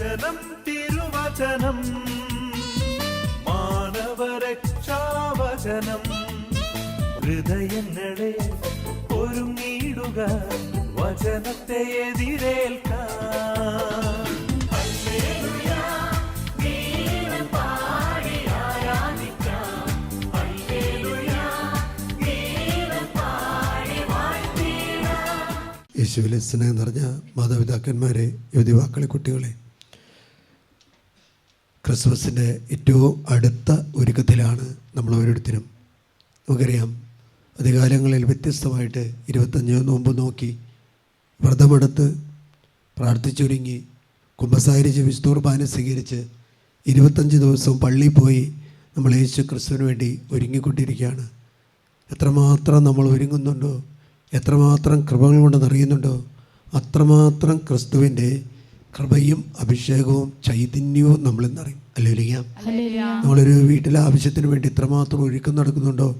വചനം തിരുവചനം. മാനവരക്ഷാവചനം. ഹൃദയങ്ങളെ ഒരുങ്ങിയിടുക വചനത്തെ എതിരേൽക്കാൻ. യേശുവിലെ സ്നേഹം നിറഞ്ഞ മാതാപിതാക്കന്മാരെ യുവതിവാക്കളെ കുട്ടികളെ ക്രിസ്മസിന്റെ ഏറ്റവും അടുത്ത ഒരുക്കത്തിലാണ് നമ്മൾ ഓരോരുത്തരും. നമുക്കറിയാം അധികാലങ്ങളിൽ വ്യത്യസ്തമായിട്ട് ഇരുപത്തഞ്ച് നോമ്പ് നോക്കി വ്രതമെടുത്ത് പ്രാർത്ഥിച്ചൊരുങ്ങി കുംഭസാരിച്ച് വിസ്തൂർബാന സ്വീകരിച്ച് ഇരുപത്തഞ്ച് ദിവസവും പള്ളിയിൽ പോയി നമ്മൾ യേശു ക്രിസ്തുവിന് വേണ്ടി ഒരുങ്ങിക്കൊണ്ടിരിക്കുകയാണ്. എത്രമാത്രം നമ്മൾ ഒരുങ്ങുന്നുണ്ടോ എത്രമാത്രം കൃപകൾ കൊണ്ട് നിറയുന്നുണ്ടോ അത്രമാത്രം ക്രിസ്തുവിന്റെ കൃപയും അഭിഷേകവും ചൈതന്യവും നമ്മൾ എന്നറിയും അല്ലെങ്കിൽ നമ്മളൊരു വീട്ടിലെ ആവശ്യത്തിന് വേണ്ടി ഇത്രമാത്രം ഒരുക്കം നടക്കുന്നുണ്ടോ?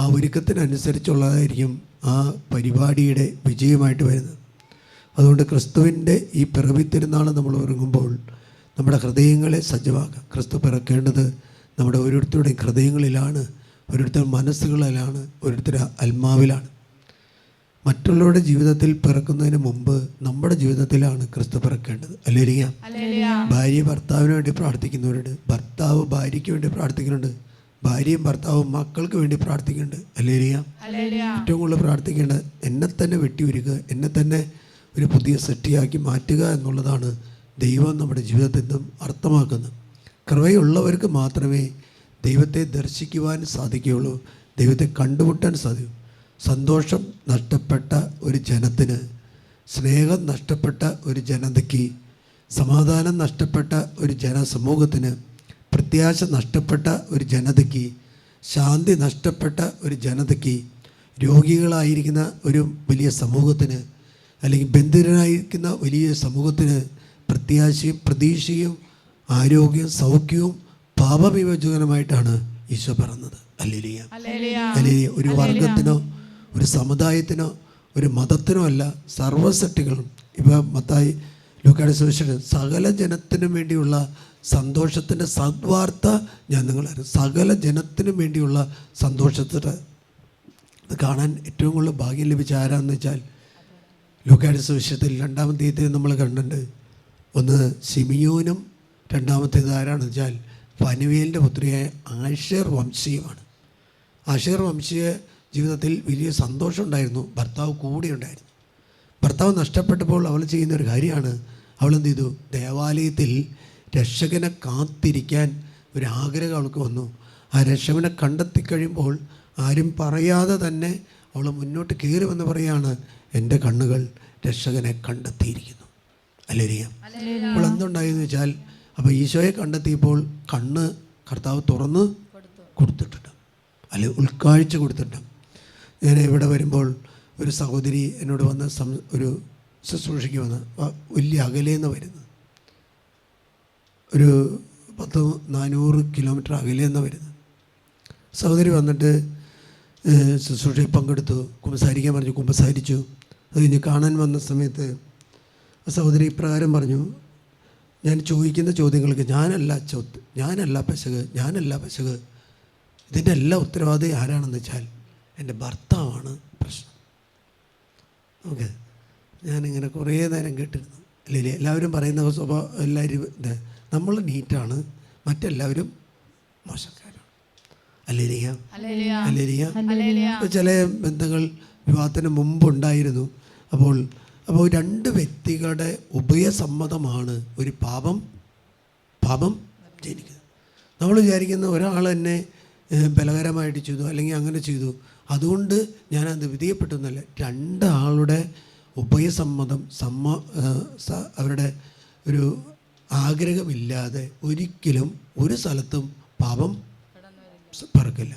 ആ ഒരുക്കത്തിനനുസരിച്ചുള്ളതായിരിക്കും ആ പരിപാടിയുടെ വിജയമായിട്ട് വരുന്നത്. അതുകൊണ്ട് ക്രിസ്തുവിന്റെ ഈ പിറവി തിരുനാൾ നമ്മൾ ഒരുങ്ങുമ്പോൾ നമ്മുടെ ഹൃദയങ്ങളെ സജ്ജമാക്കുക. ക്രിസ്തു പിറക്കേണ്ടത് നമ്മുടെ ഓരോരുത്തരുടെയും ഹൃദയങ്ങളിലാണ് ഓരോരുത്തരുടെ മനസ്സുകളിലാണ് ഓരോരുത്തരുടെ ആത്മാവിലാണ്. മറ്റുള്ളവരുടെ ജീവിതത്തിൽ പിറക്കുന്നതിന് മുമ്പ് നമ്മുടെ ജീവിതത്തിലാണ് ക്രിസ്തു പിറക്കേണ്ടത്. അല്ലെങ്കിൽ ഭാര്യ ഭർത്താവിന് വേണ്ടി പ്രാർത്ഥിക്കുന്നവരുണ്ട്. ഭർത്താവ് ഭാര്യയ്ക്ക് വേണ്ടി പ്രാർത്ഥിക്കുന്നുണ്ട്. ഭാര്യയും ഭർത്താവും മക്കൾക്ക് വേണ്ടി പ്രാർത്ഥിക്കുന്നുണ്ട്. അല്ലെങ്കിൽ ഏറ്റവും കൂടുതൽ പ്രാർത്ഥിക്കേണ്ടത് എന്നെ തന്നെ വെട്ടിയൊരുക്കുക എന്നെ തന്നെ ഒരു പുതിയ സൃഷ്ടിയാക്കി മാറ്റുക എന്നുള്ളതാണ് ദൈവം നമ്മുടെ ജീവിതത്തിൽ നിന്നും അർത്ഥമാക്കുന്നത്. കൃപയുള്ളവർക്ക് മാത്രമേ ദൈവത്തെ ദർശിക്കുവാൻ സാധിക്കുകയുള്ളൂ. ദൈവത്തെ കണ്ടുമുട്ടാൻ സാധിക്കൂ. സന്തോഷം നഷ്ടപ്പെട്ട ഒരു ജനത്തിന് സ്നേഹം നഷ്ടപ്പെട്ട ഒരു ജനതയ്ക്ക് സമാധാനം നഷ്ടപ്പെട്ട ഒരു ജനസമൂഹത്തിന് പ്രത്യാശ നഷ്ടപ്പെട്ട ഒരു ജനതയ്ക്ക് ശാന്തി നഷ്ടപ്പെട്ട ഒരു ജനതയ്ക്ക് രോഗികളായിരിക്കുന്ന ഒരു വലിയ സമൂഹത്തിന് അല്ലെങ്കിൽ ബന്ധിതരായിരിക്കുന്ന വലിയ സമൂഹത്തിന് പ്രത്യാശയും പ്രതീക്ഷയും ആരോഗ്യവും സൗഖ്യവും പാപവിവചകനമായിട്ടാണ് ഈശോ പറഞ്ഞത്. അല്ലേലിയ. അല്ലെങ്കിൽ ഒരു വർഗത്തിനോ ഒരു സമുദായത്തിനോ ഒരു മതത്തിനോ അല്ല സർവസൃഷ്ടികളും. ഇപ്പോൾ മത്തായി ലൂക്കാട് സുവിശേഷം സകല ജനത്തിനും വേണ്ടിയുള്ള സന്തോഷത്തിന്റെ സദ്വാർത്ത ഞാൻ നിങ്ങൾ സകല ജനത്തിനും വേണ്ടിയുള്ള സന്തോഷത്തിന്റെ ഇത് കാണാൻ ഏറ്റവും കൂടുതൽ ഭാഗ്യം ലഭിച്ച ആരാന്ന് വെച്ചാൽ ലൂക്കാട് സുവിശേഷത്തിൽ രണ്ടാമത്തെ തീയതി നമ്മൾ കണ്ടിട്ടുണ്ട്. ഒന്ന് സിമിയോനും രണ്ടാമത്തേത് ആരാണെന്ന് വെച്ചാൽ ഫനുവേലിന്റെ പുത്രിയായ ആഷേർ വംശീയമാണ്. ആഷേർ വംശീയ ജീവിതത്തിൽ വലിയ സന്തോഷമുണ്ടായിരുന്നു. ഭർത്താവ് കൂടെ ഉണ്ടായിരുന്നു ഭർത്താവ് നഷ്ടപ്പെട്ടപ്പോൾ അവൾ ചെയ്യുന്ന ഒരു കാര്യമാണ്. അവൾ എന്ത് ചെയ്തു? ദേവാലയത്തിൽ രക്ഷകനെ കാത്തിരിക്കാൻ ഒരു ആഗ്രഹം അവൾക്ക് വന്നു. ആ രക്ഷകനെ കണ്ടെത്തി കഴിയുമ്പോൾ ആരും പറയാതെ തന്നെ അവൾ മുന്നോട്ട് കയറുമെന്ന് പറയാണ് എന്റെ കണ്ണുകൾ. രക്ഷകനെ കണ്ടെത്തിയിരിക്കുന്നു. അല്ലേരിയ അപ്പോൾ എന്തുണ്ടായെന്ന് വെച്ചാൽ അപ്പോൾ ഈശോയെ കണ്ടെത്തിയപ്പോൾ കണ്ണ് കർത്താവ് തുറന്ന് കൊടുത്തിട്ടുണ്ട്. അല്ലെ ഉൾക്കാഴ്ച കൊടുത്തിട്ടുണ്ട്. ഞാൻ ഇവിടെ വരുമ്പോൾ ഒരു സഹോദരി എന്നോട് വന്ന് സം ഒരു ശുശ്രൂഷയ്ക്ക് വന്ന് വലിയ അകലേന്ന് വരുന്നത് ഒരു പത്ത് നാനൂറ് കിലോമീറ്റർ അകലേന്ന് വരുന്നത് സഹോദരി വന്നിട്ട് ശുശ്രൂഷയിൽ പങ്കെടുത്തു. കുമ്പസാരിക്കാൻ പറഞ്ഞു കുമ്പസാരിച്ചു. അത് കഴിഞ്ഞ് കാണാൻ വന്ന സമയത്ത് സഹോദരി ഇപ്രകാരം പറഞ്ഞു ഞാൻ ചോദിക്കുന്ന ചോദ്യങ്ങൾക്ക് ഞാനല്ല ചോ ഞാനല്ല പശക് ഞാനല്ല പശക്. ഇതിന്റെ എല്ലാ ഉത്തരവാദി ആരാണെന്ന് വെച്ചാൽ എന്റെ ഭർത്താവാണ് പ്രശ്നം. ഓക്കെ ഞാനിങ്ങനെ കുറേ നേരം കേട്ടിരുന്നു. അല്ലേ എല്ലാവരും പറയുന്ന സ്വഭാവം എല്ലാവരും ഇത് നമ്മൾ നീറ്റാണ് മറ്റെല്ലാവരും മോശക്കാരാണ്. അല്ലേലിയ? അല്ലേലിയ. ചില ബന്ധങ്ങൾ വിവാഹത്തിന് മുമ്പുണ്ടായിരുന്നു. അപ്പോൾ അപ്പോൾ രണ്ട് വ്യക്തികളുടെ ഉഭയസമ്മതമാണ് ഒരു പാപം പാപം ജനിക്കുന്നത്. നമ്മൾ വിചാരിക്കുന്ന ഒരാൾ തന്നെ ബലകരമായിട്ട് ചെയ്തു അല്ലെങ്കിൽ അങ്ങനെ ചെയ്തു. അതുകൊണ്ട് ഞാൻ അത് എന്നല്ല. രണ്ടാളുടെ ഉഭയസമ്മതം സമ്മ അവരുടെ ഒരു ആഗ്രഹമില്ലാതെ ഒരിക്കലും ഒരു സ്ഥലത്തും പാപം പറക്കില്ല.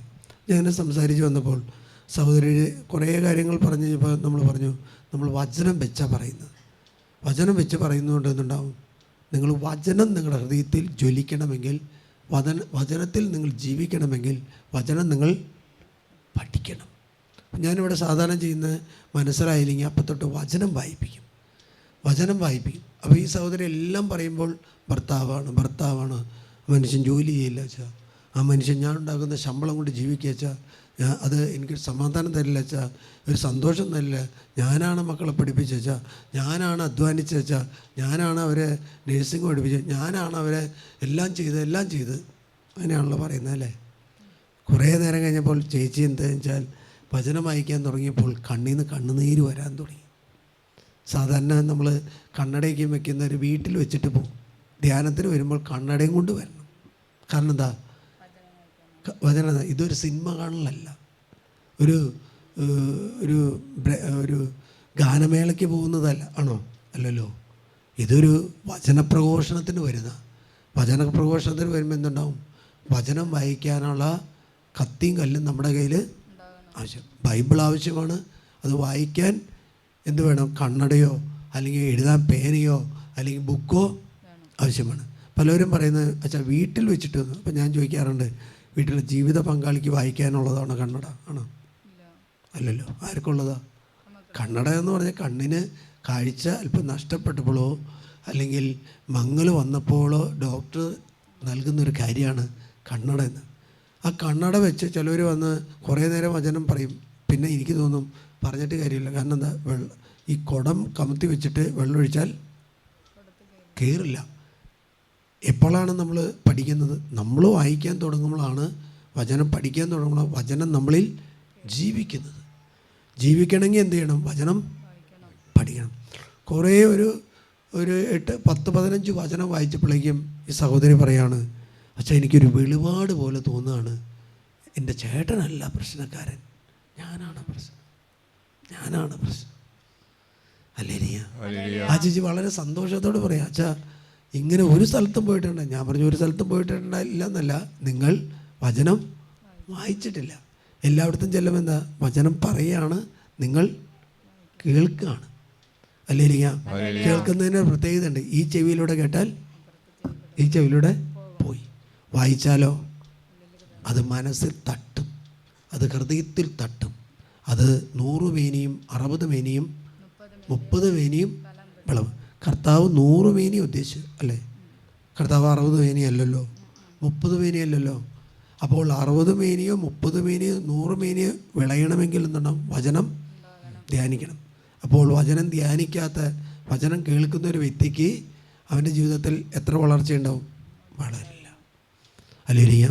ഞാൻ സംസാരിച്ച് വന്നപ്പോൾ സഹോദരി കുറേ കാര്യങ്ങൾ പറഞ്ഞു നമ്മൾ പറഞ്ഞു നമ്മൾ വചനം വെച്ചാണ് പറയുന്നത്. വചനം വെച്ച് പറയുന്നതുകൊണ്ട് എന്തുണ്ടാവും? നിങ്ങൾ വചനം നിങ്ങളുടെ ഹൃദയത്തിൽ ജ്വലിക്കണമെങ്കിൽ വചന വചനത്തിൽ നിങ്ങൾ ജീവിക്കണമെങ്കിൽ വചനം നിങ്ങൾ പഠിക്കണം. ഞാനിവിടെ സാധാരണ ചെയ്യുന്ന മനസ്സിലായില്ലെങ്കിൽ അപ്പം തൊട്ട് വചനം വായിപ്പിക്കും. വചനം വായിപ്പിക്കും. അപ്പോൾ ഈ സഹോദരി എല്ലാം പറയുമ്പോൾ ഭർത്താവാണ് ഭർത്താവാണ്. മനുഷ്യൻ ജോലി ചെയ്യില്ല വെച്ചാൽ ആ മനുഷ്യൻ ഞാൻ ഉണ്ടാക്കുന്ന ശമ്പളം കൊണ്ട് ജീവിക്കുക വെച്ചാൽ അത് എനിക്ക് സമാധാനം തരില്ല വെച്ചാൽ ഒരു സന്തോഷം തരില്ല. ഞാനാണ് മക്കളെ പഠിപ്പിച്ച വെച്ചാൽ ഞാനാണ് അധ്വാനിച്ച വെച്ചാൽ ഞാനാണ് അവരെ നേഴ്സിംഗ് പഠിപ്പിച്ചത്. ഞാനാണ് അവരെ എല്ലാം ചെയ്ത് എല്ലാം ചെയ്ത് അങ്ങനെയാണല്ലോ പറയുന്നത് അല്ലേ? കുറേ നേരം കഴിഞ്ഞപ്പോൾ ചേച്ചി എന്താണെന്ന് വെച്ചാൽ വചനം വായിക്കാൻ തുടങ്ങിയപ്പോൾ കണ്ണിൽ നിന്ന് കണ്ണുനീര് വരാൻ തുടങ്ങി. സാധാരണ നമ്മൾ കണ്ണടയ്ക്കും വെക്കുന്ന ഒരു വീട്ടിൽ വെച്ചിട്ട് പോകും ധ്യാനത്തിന് വരുമ്പോൾ കണ്ണടയും കൊണ്ട് വരണം. കാരണം എന്താ? വചനം ഇതൊരു സിനിമ കാണലല്ല. ഒരു ഒരു ഒരു ഗാനമേളയ്ക്ക് പോകുന്നതല്ല. ആണോ? അല്ലല്ലോ. ഇതൊരു വചന പ്രഘോഷണത്തിന് വരുന്ന വചനപ്രഘോഷണത്തിന് വരുമ്പോൾ എന്തുണ്ടാവും? വചനം വായിക്കാനുള്ള കത്തിയും കല്ലും നമ്മുടെ കയ്യിൽ ആവശ്യം. ബൈബിൾ ആവശ്യമാണ്. അത് വായിക്കാൻ എന്ത് വേണം? കണ്ണടയോ അല്ലെങ്കിൽ എഴുതാൻ പേനയോ അല്ലെങ്കിൽ ബുക്കോ ആവശ്യമാണ്. പലരും പറയുന്നത് അച്ഛാ വീട്ടിൽ വെച്ചിട്ട് അപ്പം ഞാൻ ചോദിക്കാറുണ്ട് വീട്ടിലെ ജീവിത പങ്കാളിക്ക് വായിക്കാനുള്ളതാണ് കണ്ണട? ആണോ? അല്ലല്ലോ ആർക്കുള്ളതാ? കണ്ണട എന്ന് പറഞ്ഞാൽ കണ്ണിന് കാഴ്ച അല്പം നഷ്ടപ്പെട്ടപ്പോഴോ അല്ലെങ്കിൽ മങ്ങൽ വന്നപ്പോഴോ ഡോക്ടർ നൽകുന്നൊരു കാര്യമാണ് കണ്ണട എന്ന്. ആ കണ്ണട വെച്ച് ചിലവർ വന്ന് കുറേ നേരം വചനം പറയും. പിന്നെ എനിക്ക് തോന്നും പറഞ്ഞിട്ട് കാര്യമില്ല. കാരണം എന്താ? വെള്ളം ഈ കുടം കമത്തി വെച്ചിട്ട് വെള്ളം ഒഴിച്ചാൽ കയറില്ല എപ്പോഴാണ് നമ്മൾ പഠിക്കുന്നത്? നമ്മൾ വായിക്കാൻ തുടങ്ങുമ്പോഴാണ് വചനം പഠിക്കാൻ തുടങ്ങുമ്പോൾ വചനം നമ്മളിൽ ജീവിക്കുന്നത്. ജീവിക്കണമെങ്കിൽ എന്ത് ചെയ്യണം? വചനം പഠിക്കണം. കുറേ ഒരു ഒരു എട്ട് പത്ത് പതിനഞ്ച് വചനം വായിച്ചപ്പോഴേക്കും ഈ സഹോദരി പറയാണ് അച്ഛാ എനിക്കൊരു വെളിപാട് പോലെ തോന്നുകയാണ് എന്റെ ചേട്ടനല്ല പ്രശ്നക്കാരൻ. ഞാനാണ് പ്രശ്നം. ഞാനാണ് പ്രശ്നം. അല്ലേ നീയ ആ ചേച്ചി വളരെ സന്തോഷത്തോട് പറയാം അച്ഛാ ഇങ്ങനെ ഒരു സ്ഥലത്തും പോയിട്ടുണ്ട്. ഞാൻ പറഞ്ഞു ഒരു സ്ഥലത്തും പോയിട്ടുണ്ടായില്ല എന്നല്ല നിങ്ങൾ വചനം വായിച്ചിട്ടില്ല. എല്ലായിടത്തും ചെല്ലുമ്പോൾ എന്താ? വചനം പറയാണ്. നിങ്ങൾ കേൾക്കുകയാണ്. അല്ലേ കേൾക്കുന്നതിന് പ്രത്യേകത ഉണ്ട് ഈ ചെവിയിലൂടെ കേട്ടാൽ ഈ ചെവിയിലൂടെ വായിച്ചാലോ? അത് മനസ്സിൽ തട്ടും. അത് ഹൃദയത്തിൽ തട്ടും. അത് നൂറ് മേനിയും അറുപത് മേനിയും മുപ്പത് മേനിയും വിളവ്. കർത്താവ് നൂറ് മേനി ഉദ്ദേശിച്ചു അല്ലേ? കർത്താവ് അറുപത് വേനിയല്ലല്ലോ? മുപ്പത് വേനിയല്ലല്ലോ? അപ്പോൾ അറുപത് മേനിയോ മുപ്പത് മേനിയോ നൂറ് മേനിയോ വിളയണമെങ്കിൽ എന്തുണ്ടാവും? വചനം ധ്യാനിക്കണം. അപ്പോൾ വചനം ധ്യാനിക്കാത്ത വചനം കേൾക്കുന്ന ഒരു വ്യക്തിക്ക് അവന്റെ ജീവിതത്തിൽ എത്ര വളർച്ചയുണ്ടാവും? വളരില്ല അല്ലേലിയ.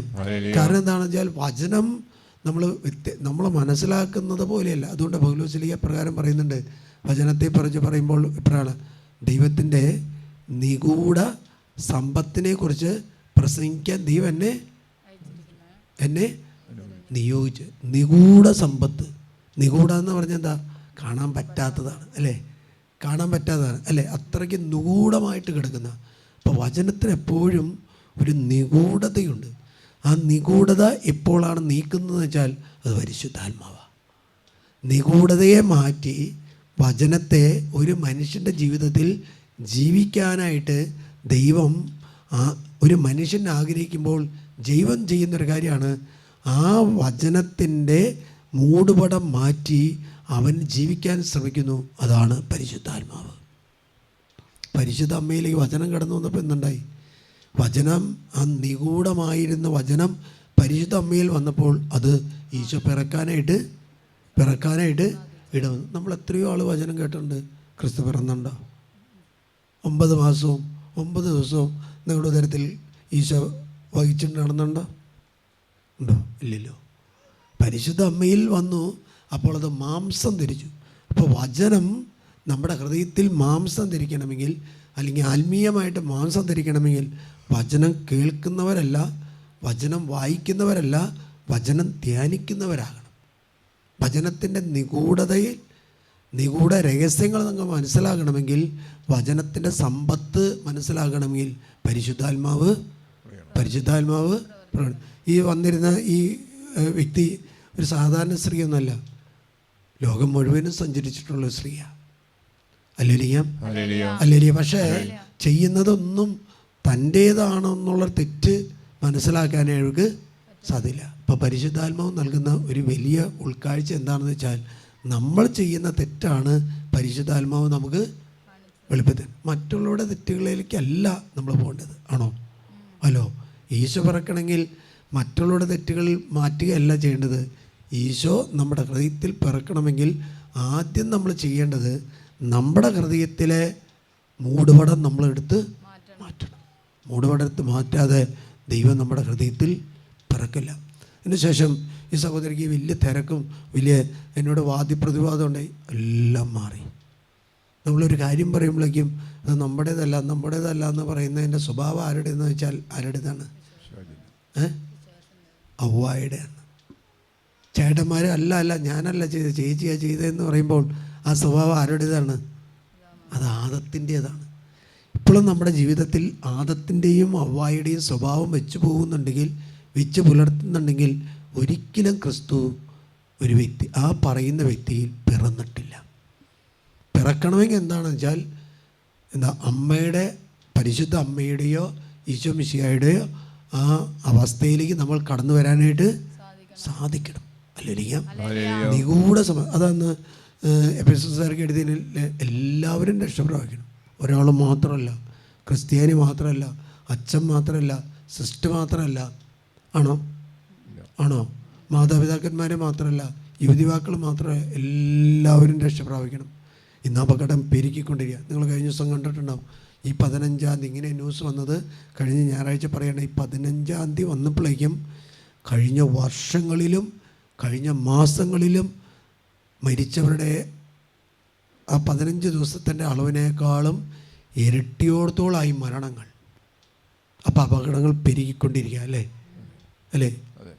കാരണം എന്താണെന്ന് വെച്ചാൽ വചനം നമ്മൾ നമ്മൾ മനസ്സിലാക്കുന്നത് പോലെയല്ല. അതുകൊണ്ട് പൗലോസ്ലിയ പ്രകാരം പറയുന്നുണ്ട്. വചനത്തെ പറഞ്ഞ് പറയുമ്പോൾ ഇപ്പോഴാണ്. ദൈവത്തിന്റെ നിഗൂഢ സമ്പത്തിനെ കുറിച്ച് പ്രസംഗിക്കാൻ ദൈവം എന്നെ എന്നെ നിയോഗിച്ച്. നിഗൂഢ സമ്പത്ത്. നിഗൂഢ എന്ന് പറഞ്ഞാൽ എന്താ? കാണാൻ പറ്റാത്തതാണ് അല്ലേ? കാണാൻ പറ്റാത്തതാണ് അല്ലേ? അത്രയ്ക്ക് നിഗൂഢമായിട്ട് കിടക്കുന്ന. അപ്പോൾ വചനത്തിന് എപ്പോഴും ഒരു നിഗൂഢതയുണ്ട്. ആ നിഗൂഢത എപ്പോഴാണ് നീക്കുന്നതെന്ന് വെച്ചാൽ അത് പരിശുദ്ധാത്മാവാണ് നിഗൂഢതയെ മാറ്റി വചനത്തെ ഒരു മനുഷ്യന്റെ ജീവിതത്തിൽ ജീവിക്കാനായിട്ട് ദൈവം ആ ഒരു മനുഷ്യൻ ആഗ്രഹിക്കുമ്പോൾ ദൈവം ചെയ്യുന്നൊരു കാര്യമാണ് ആ വചനത്തിന്റെ മൂടുപടം മാറ്റി അവൻ ജീവിക്കാൻ ശ്രമിക്കുന്നു. അതാണ് പരിശുദ്ധാത്മാവ്. പരിശുദ്ധ അമ്മയിലേക്ക് വചനം കടന്നു വന്നപ്പോൾ എന്തുണ്ടായി? വചനം ആ നിഗൂഢമായിരുന്ന വചനം പരിശുദ്ധ അമ്മയിൽ വന്നപ്പോൾ അത് ഈശോ പിറക്കാനായിട്ട് പിറക്കാനായിട്ട് ഇടവന്നു. നമ്മൾ എത്രയോ ആൾ വചനം കേട്ടിട്ടുണ്ട്. ക്രിസ്തു പിറന്നുണ്ടോ. ഒമ്പത് മാസവും ഒമ്പത് ദിവസവും നിങ്ങളുടെ തരത്തിൽ ഈശോ വഹിച്ചിട്ട് നടന്നുണ്ടോ? ഉണ്ടോ? ഇല്ലല്ലോ. പരിശുദ്ധ അമ്മയിൽ വന്നു അപ്പോൾ അത് മാംസം ധരിച്ചു. അപ്പോൾ വചനം നമ്മുടെ ഹൃദയത്തിൽ മാംസം ധരിക്കണമെങ്കിൽ അല്ലെങ്കിൽ ആത്മീയമായിട്ട് മാംസം ധരിക്കണമെങ്കിൽ വചനം കേൾക്കുന്നവരല്ല വചനം വായിക്കുന്നവരല്ല വചനം ധ്യാനിക്കുന്നവരാകണം. വചനത്തിന്റെ നിഗൂഢതയിൽ നിഗൂഢ രഹസ്യങ്ങൾ നിങ്ങൾ മനസ്സിലാകണമെങ്കിൽ വചനത്തിന്റെ സമ്പത്ത് മനസ്സിലാകണമെങ്കിൽ പരിശുദ്ധാത്മാവ് പരിശുദ്ധാത്മാവ് ഈ വന്നിരുന്ന ഈ വ്യക്തി ഒരു സാധാരണ സ്ത്രീയൊന്നുമല്ല ലോകം മുഴുവനും സഞ്ചരിച്ചിട്ടുള്ള സ്ത്രീയാണ് അല്ലേലിയ അല്ലേലിയ പക്ഷേ ചെയ്യുന്നതൊന്നും തന്റേതാണെന്നുള്ള തെറ്റ് മനസ്സിലാക്കാൻ അയാൾക്ക് സാധ്യമില്ല അപ്പോൾ പരിശുദ്ധാത്മാവ് നൽകുന്ന ഒരു വലിയ ഉൾക്കാഴ്ച എന്താണെന്ന് വെച്ചാൽ നമ്മൾ ചെയ്യുന്ന തെറ്റാണ് പരിശുദ്ധാത്മാവ് നമുക്ക് വെളുപ്പത്തിൽ മറ്റുള്ളവരുടെ തെറ്റുകളിലേക്കല്ല നമ്മൾ പോകേണ്ടത്. ആണോ? ഹലോ? ഈശോ പിറക്കണമെങ്കിൽ മറ്റുള്ളവരുടെ തെറ്റുകളിൽ മാറ്റുകയല്ല ചെയ്യേണ്ടത്. ഈശോ നമ്മുടെ ഹൃദയത്തിൽ പിറക്കണമെങ്കിൽ ആദ്യം നമ്മൾ ചെയ്യേണ്ടത് നമ്മുടെ ഹൃദയത്തിലെ മൂടുപടം നമ്മളെടുത്ത് മാറ്റണം. മൂടുപടത്ത് മാറ്റാതെ ദൈവം നമ്മുടെ ഹൃദയത്തിൽ പിറക്കില്ല. അതിനുശേഷം ഈ സഹോദരിക്ക് വലിയ തിരക്കും വലിയ എന്നോട് വാദ്യപ്രതിവാദം ഉണ്ടായി എല്ലാം മാറി. നമ്മളൊരു കാര്യം പറയുമ്പോഴേക്കും അത് നമ്മുടേതല്ല നമ്മുടേതല്ല എന്ന് പറയുന്നതിന്റെ സ്വഭാവം ആരുടേതെന്ന് വെച്ചാൽ ആരുടേതാണ്? ഏ? അവ്വായുടെയാണ്. ചേട്ടന്മാർ അല്ല അല്ല ഞാനല്ല ചെയ്ത് ചേച്ചിയാണ് ചെയ്തതെന്ന് പറയുമ്പോൾ ആ സ്വഭാവം ആരുടേതാണ്? അത് ആദത്തിന്റേതാണ്. ഇപ്പോഴും നമ്മുടെ ജീവിതത്തിൽ ആദത്തിന്റെയും അവ്വായുടെയും സ്വഭാവം വെച്ച് പോകുന്നുണ്ടെങ്കിൽ വെച്ച് പുലർത്തുന്നുണ്ടെങ്കിൽ ഒരിക്കലും ക്രിസ്തു ഒരു വ്യക്തി ആ പറയുന്ന വ്യക്തിയിൽ പിറന്നിട്ടില്ല. പിറക്കണമെങ്കിൽ എന്താണെന്ന് വെച്ചാൽ എന്താ അമ്മയുടെ പരിശുദ്ധ അമ്മയുടെയോ ഈശോ മിശിയായുടെയോ ആ അവസ്ഥയിലേക്ക് നമ്മൾ കടന്നു വരാനായിട്ട് സാധിക്കണം. അല്ലെങ്കിൽ നിഗൂഢ സമ അതാണ് എഫ് എസ് എസ് ആർക്ക് എഴുതിയതിൽ എല്ലാവരും രക്ഷപ്രാപിക്കണം ഒരാൾ മാത്രമല്ല ക്രിസ്ത്യാനി മാത്രമല്ല അച്ഛൻ മാത്രമല്ല സിസ്റ്റർ മാത്രമല്ല. ആണോ? ആണോ? മാതാപിതാക്കന്മാർ മാത്രമല്ല യുവതിവാക്കൾ മാത്രമല്ല എല്ലാവരും രക്ഷ പ്രാപിക്കണം. ഇന്ന് അപകടം പെരുക്കിക്കൊണ്ടിരിക്കുക നിങ്ങൾ കഴിഞ്ഞ ദിവസം കണ്ടിട്ടുണ്ടാവും ഈ പതിനഞ്ചാം തീയതി ഇങ്ങനെ ന്യൂസ് വന്നത്. കഴിഞ്ഞ ഞായറാഴ്ച പറയണ ഈ പതിനഞ്ചാം തീയതി വന്നപ്പോഴേക്കും കഴിഞ്ഞ വർഷങ്ങളിലും കഴിഞ്ഞ മാസങ്ങളിലും മരിച്ചവരുടെ ആ പതിനഞ്ച് ദിവസത്തിന്റെ അളവിനേക്കാളും ഇരട്ടിയോടത്തോളായി മരണങ്ങൾ. അപ്പോൾ അപകടങ്ങൾ പെരുകിക്കൊണ്ടിരിക്കുക അല്ലേ? അല്ലേ?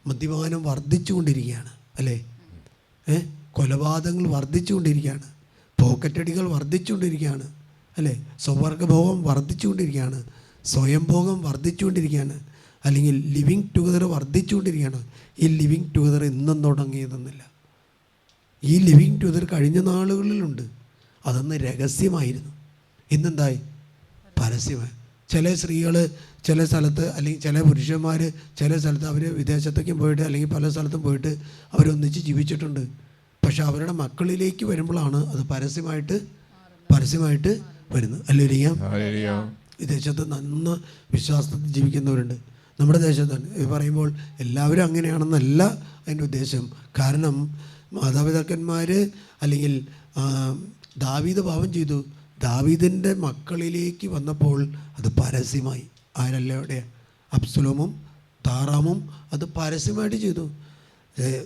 മദ്യപാനം വർദ്ധിച്ചുകൊണ്ടിരിക്കുകയാണ് അല്ലേ? ഏ? കൊലപാതകങ്ങൾ വർദ്ധിച്ചുകൊണ്ടിരിക്കുകയാണ് പോക്കറ്റടികൾ വർദ്ധിച്ചുകൊണ്ടിരിക്കുകയാണ് അല്ലേ? സ്വവർഗഭോഗം വർദ്ധിച്ചുകൊണ്ടിരിക്കുകയാണ് സ്വയംഭോഗം വർദ്ധിച്ചുകൊണ്ടിരിക്കുകയാണ് അല്ലെങ്കിൽ ലിവിങ് ടുഗദർ വർദ്ധിച്ചുകൊണ്ടിരിക്കുകയാണ്. ഈ ലിവിങ് ടുഗദർ ഇന്നും തുടങ്ങിയതെന്നില്ല ഈ ലിവിങ് ടുഗദർ കഴിഞ്ഞ നാളുകളിലുണ്ട്. അതൊന്ന് രഹസ്യമായിരുന്നു. ഇന്നെന്തായി? പരസ്യമായി. ചില സ്ത്രീകൾ ചില സ്ഥലത്ത് അല്ലെങ്കിൽ ചില പുരുഷന്മാർ ചില സ്ഥലത്ത് അവർ വിദേശത്തേക്കും പോയിട്ട് അല്ലെങ്കിൽ പല സ്ഥലത്തും പോയിട്ട് അവരൊന്നിച്ച് ജീവിച്ചിട്ടുണ്ട്. പക്ഷെ അവരുടെ മക്കളിലേക്ക് വരുമ്പോഴാണ് അത് പരസ്യമായിട്ട് പരസ്യമായിട്ട് വരുന്നത്. അല്ലേ ഹല്ലേലൂയ. വിദേശത്ത് നന്ന വിശ്വാസത്തിൽ ജീവിക്കുന്നവരുണ്ട്. നമ്മുടെ ദേശത്താണ് പറയുമ്പോൾ എല്ലാവരും അങ്ങനെയാണെന്നല്ല അതിന്റെ ഉദ്ദേശം. കാരണം മാതാപിതാക്കന്മാർ അല്ലെങ്കിൽ ദാവീദ് പാപം ചെയ്തു. ദാവീദിന്റെ മക്കളിലേക്ക് വന്നപ്പോൾ അത് പരസ്യമായി. ആരല്ല അവിടെ? അബ്സുലോമും താറാമും അത് പരസ്യമായിട്ട് ചെയ്തു.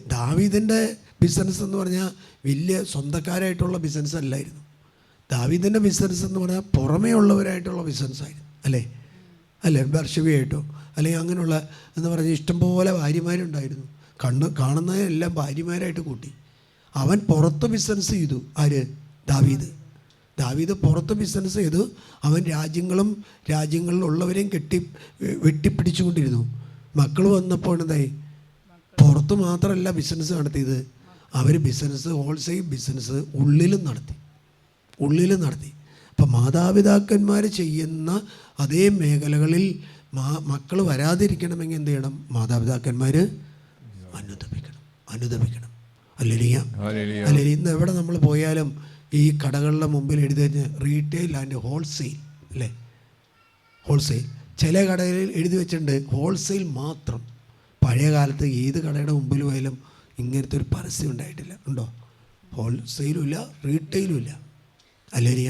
ദാവീദിന്റെ ബിസിനസ് എന്ന് പറഞ്ഞാൽ വലിയ സ്വന്തക്കാരായിട്ടുള്ള ബിസിനസ് അല്ലായിരുന്നു. ദാവീദിന്റെ ബിസിനസ് എന്ന് പറഞ്ഞാൽ പുറമേ ഉള്ളവരായിട്ടുള്ള ബിസിനസ്സായിരുന്നു അല്ലേ? അല്ലേ? ബർഷവിയായിട്ടോ അല്ലെങ്കിൽ അങ്ങനെയുള്ള എന്ന് പറഞ്ഞാൽ ഇഷ്ടംപോലെ ഭാര്യമാരുണ്ടായിരുന്നു. കണ്ണ് കാണുന്നതെല്ലാം ഭാര്യമാരായിട്ട് കൂട്ടി. അവൻ പുറത്ത് ബിസിനസ് ചെയ്തു. ആര്? ദാവീദ്. ദാവീദ് പുറത്ത് ബിസിനസ് ചെയ്ത് അവൻ രാജ്യങ്ങളും രാജ്യങ്ങളിലുള്ളവരെയും കെട്ടി വെട്ടിപ്പിടിച്ചുകൊണ്ടിരുന്നു. മക്കൾ വന്നപ്പോൾ എന്തായി പുറത്ത് മാത്രമല്ല ബിസിനസ് നടത്തിയത്. അവർ ബിസിനസ് ഹോൾസെയിൽ ബിസിനസ് ഉള്ളിലും നടത്തി. ഉള്ളിലും നടത്തി. അപ്പം മാതാപിതാക്കന്മാർ ചെയ്യുന്ന അതേ മേഖലകളിൽ മാ മക്കൾ വരാതിരിക്കണമെങ്കിൽ എന്ത് ചെയ്യണം? മാതാപിതാക്കന്മാർ അനുദപിക്കണം. അനുദപിക്കണം. അല്ലെങ്കിൽ. അല്ലെങ്കിൽ ഇന്ന് എവിടെ നമ്മൾ പോയാലും ഈ കടകളുടെ മുമ്പിൽ എഴുതി കഴിഞ്ഞ് റീറ്റെയിൽ ആൻഡ് ഹോൾസെയിൽ അല്ലേ? ഹോൾസെയിൽ ചില കടകളിൽ എഴുതി വെച്ചിട്ടുണ്ട് ഹോൾസെയിൽ മാത്രം. പഴയ കാലത്ത് ഏത് കടയുടെ മുമ്പിൽ പോയാലും ഇങ്ങനത്തെ ഒരു പരസ്യം ഉണ്ടായിട്ടില്ല. ഉണ്ടോ? ഹോൾസെയിലും ഇല്ല റീറ്റെയിലും ഇല്ല. അല്ലേനിയ.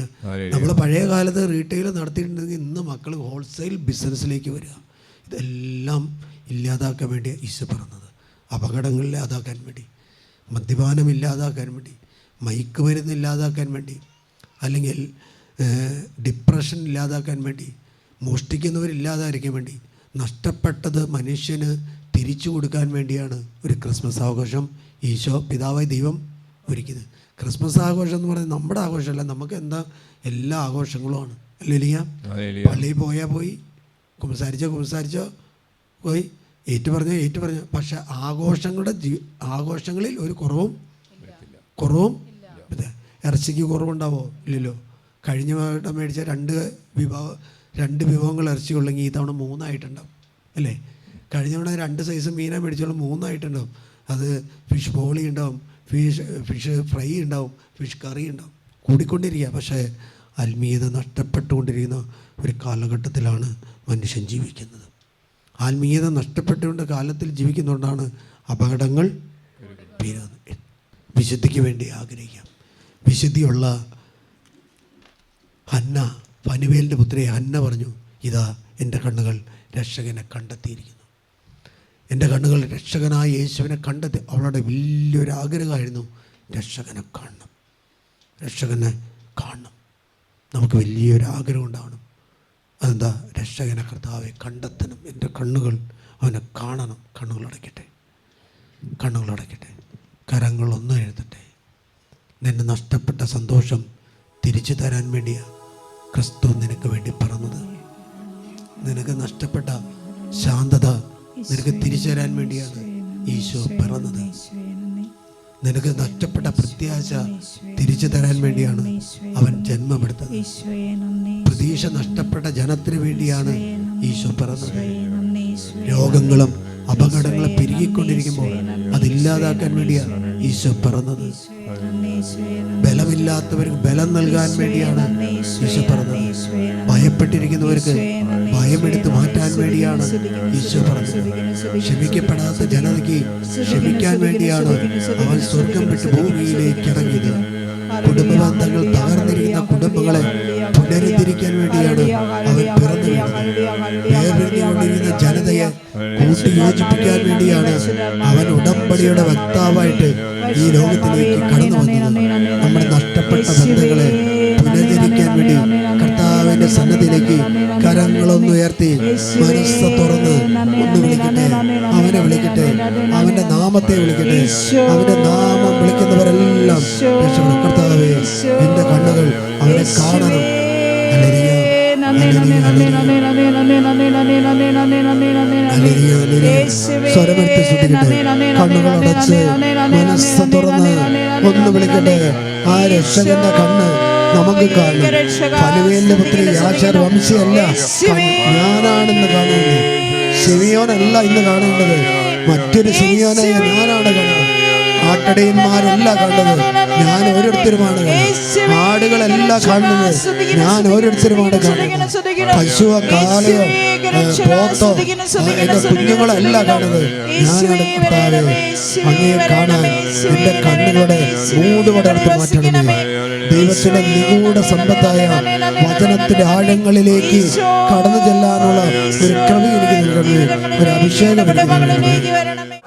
നമ്മൾ പഴയ കാലത്ത് റീറ്റെയിൽ നടത്തിയിട്ടുണ്ടെങ്കിൽ ഇന്ന് മക്കൾ ഹോൾസെയിൽ ബിസിനസ്സിലേക്ക് വരിക. ഇതെല്ലാം ഇല്ലാതാക്കാൻ വേണ്ടി ഈശോ പറഞ്ഞത്. അപകടങ്ങൾ ഇല്ലാതാക്കാൻ വേണ്ടി. മദ്യപാനം ഇല്ലാതാക്കാൻ വേണ്ടി. മയക്കുമരുന്ന് ഇല്ലാതാക്കാൻ വേണ്ടി അല്ലെങ്കിൽ ഡിപ്രഷൻ ഇല്ലാതാക്കാൻ വേണ്ടി മോഷ്ടിക്കുന്നവരില്ലാതായിരിക്കാൻ വേണ്ടി നഷ്ടപ്പെട്ടത് മനുഷ്യന് തിരിച്ചു കൊടുക്കാൻ വേണ്ടിയാണ് ഒരു ക്രിസ്മസ് ആഘോഷം ഈശോ പിതാവായ ദൈവം ഒരുക്കിയത് ക്രിസ്മസ് ആഘോഷം എന്ന് പറയുന്നത് നമ്മുടെ ആഘോഷമല്ല നമുക്ക് എന്താ എല്ലാ ആഘോഷങ്ങളുമാണ് അല്ലേ ലിയ ഹല്ലേലൂയ. പള്ളിയിൽ പോയാൽ പോയി കുമ്പസാരിച്ചോ കുമ്പസാരിച്ചോ പോയി ഏറ്റു പറഞ്ഞോ ഏറ്റു പറഞ്ഞോ പക്ഷെ ആഘോഷങ്ങളുടെ ജീ ആഘോഷങ്ങളിൽ ഒരു കുറവും കുറവും. ഇറച്ചിക്ക് കുറവുണ്ടാവോ? ഇല്ലല്ലോ. കഴിഞ്ഞ വട്ടം മേടിച്ച രണ്ട് വിഭവ രണ്ട് വിഭവങ്ങൾ ഇറച്ചി ഉള്ളെങ്കിൽ ഈ തവണ മൂന്നായിട്ടുണ്ടാവും. അല്ലേ? കഴിഞ്ഞ തവണ രണ്ട് സൈസ് മീനെ മേടിച്ചോളം മൂന്നായിട്ടുണ്ടാവും. അത് ഫിഷ് ബോളി ഉണ്ടാവും ഫിഷ് ഫിഷ് ഫ്രൈ ഉണ്ടാവും ഫിഷ് കറി ഉണ്ടാവും കൂടിക്കൊണ്ടിരിക്കുക പക്ഷേ ആത്മീയത നഷ്ടപ്പെട്ടുകൊണ്ടിരിക്കുന്ന ഒരു കാലഘട്ടത്തിലാണ് മനുഷ്യൻ ജീവിക്കുന്നത്. ആത്മീയത നഷ്ടപ്പെട്ടുകൊണ്ട് കാലത്തിൽ ജീവിക്കുന്നതുകൊണ്ടാണ് അപകടങ്ങൾ വിശുദ്ധിക്ക് വേണ്ടി ആഗ്രഹിക്കാം. വിശുദ്ധിയുള്ള അന്ന പനുവേലിന്റെ പുത്രിയെ അന്ന പറഞ്ഞു ഇതാ എന്റെ കണ്ണുകൾ രക്ഷകനെ കണ്ടെത്തിയിരിക്കുന്നു. എന്റെ കണ്ണുകൾ രക്ഷകനായ യേശുവിനെ കണ്ടെത്തി. അവളുടെ വലിയൊരു ആഗ്രഹമായിരുന്നു രക്ഷകനെ കാണണം. രക്ഷകനെ കാണണം. നമുക്ക് വലിയൊരു ആഗ്രഹം ഉണ്ടാവണം. അതെന്താ? രക്ഷകനെ കർത്താവെ കണ്ടെത്തണം. എന്റെ കണ്ണുകൾ അവനെ കാണണം. കണ്ണുകൾ അടയ്ക്കട്ടെ. കണ്ണുകൾ അടയ്ക്കട്ടെ. കരങ്ങളൊന്നും എഴുതട്ടെ. നിന്നെ നഷ്ടപ്പെട്ട സന്തോഷം തിരിച്ചു തരാൻ വേണ്ടിയാ ക്രിസ്തു നിനക്ക് വേണ്ടി പറഞ്ഞത്. നിനക്ക് നഷ്ടപ്പെട്ട ശാന്തത നിനക്ക് തിരിച്ചു തരാൻ വേണ്ടിയാണ് ഈശോ പറഞ്ഞത്. നിനക്ക് നഷ്ടപ്പെട്ട പ്രത്യാശ തിരിച്ചു തരാൻ വേണ്ടിയാണ് അവൻ ജന്മമെടുത്തത്. പ്രതീക്ഷ നഷ്ടപ്പെട്ട ജനത്തിന് വേണ്ടിയാണ് ഈശോ പറഞ്ഞത്. രോഗങ്ങളും അപകടങ്ങളും പെരുകിക്കൊണ്ടിരിക്കുമ്പോൾ അതില്ലാതാക്കാൻ വേണ്ടിയാണ് ഈശോ പിറന്നത് ബലമില്ലാത്തവർക്ക് ബലം നൽകാൻ വേണ്ടിയാണ് ഈശോ പറഞ്ഞത്. ഭയപ്പെട്ടിരിക്കുന്നവർക്ക് ഭയമെടുത്ത് മാറ്റാൻ വേണ്ടിയാണ് ഈശോ പറഞ്ഞത്. ക്ഷമിക്കപ്പെടാത്ത ജനതയ്ക്ക് ക്ഷമിക്കാൻ വേണ്ടിയാണ് അവൻ സ്വർഗം വിട്ട് ഭൂമിയിലേക്ക് ഇറങ്ങിയത്. കുടുംബ ബന്ധങ്ങൾ തകർന്നിരിക്കുന്ന കുടുംബങ്ങളെ കൂട്ടിയോജിപ്പിക്കാൻ വേണ്ടിയാണ് അവൻ ഉടമ്പടിയുടെ വക്താവായിട്ട് ഈ ലോകത്തിലേക്ക് കടന്നു വന്നത് നമ്മുടെ നഷ്ടപ്പെട്ട ബന്ധങ്ങളെ പുനരുദ്ധരിക്കാൻ വേണ്ടി കർത്താവിന്റെ സന്നദ്ധിയിലേക്ക് കരങ്ങളൊന്ന് ഉയർത്തി മനസ്സ് തുറന്ന് ഒന്ന് വിളിക്കട്ടെ അവനെ വിളിക്കട്ടെ അവന്റെ നാമത്തെ വിളിക്കട്ടെ അവന്റെ നാമം വിളിക്കുന്നവരെല്ലാം രക്ഷപ്പെടും കർത്താവേ എന്റെ കണ്ണുകൾ അവനെ കാണണം ഹല്ലേലൂയ. സ്വരമെടുത്ത് ശ്രദ്ധിക്കട്ടെ കണ്ണുകൾ അടച്ച് മനസ്സ് തുറന്ന് ഒന്ന് വിളിക്കട്ടെ. ആ രക്ഷകന്റെ കണ്ണ് നമുക്ക് കാണും. പുത്രി യാശർ വംശയല്ല. ഞാനാണെന്ന് കാണുന്നത് സിമിയോനല്ല ഇന്ന് കാണേണ്ടത്. മറ്റൊരു സിമിയോനെ ഞാനാണ് കാണുന്നത്. ആട്ടടയന്മാരല്ല കണ്ടത്. ഞാൻ ഓരോരുത്തരുമാണ് ആടുകളെല്ലാം കാണുന്നത്. ഞാൻ ഓരോരുത്തരുമാണ് കാണുന്നത് പശുവോ കാളയോ ഏ, പോത്തോ എന്റെ കുഞ്ഞുങ്ങളല്ല കാണുന്നത് ഞാനാണ് കർത്താവേ അങ്ങയെ കാണാൻ എന്റെ കണ്ണുകളുടെ മൂടുപടർത്ത് മാറ്റണമേ. ദൈവത്തിന്റെ നിഗൂഢ സമ്പത്തായ വചനത്തിന്റെ ആഴങ്ങളിലേക്ക് കടന്നു ചെല്ലാനുള്ള ഒരു ക്രമീകരിക്കുന്നു എനിക്ക് നൽകണമേ. ഒരു അഭിഷേകം എനിക്ക് നൽകണമേ. വരണമേ.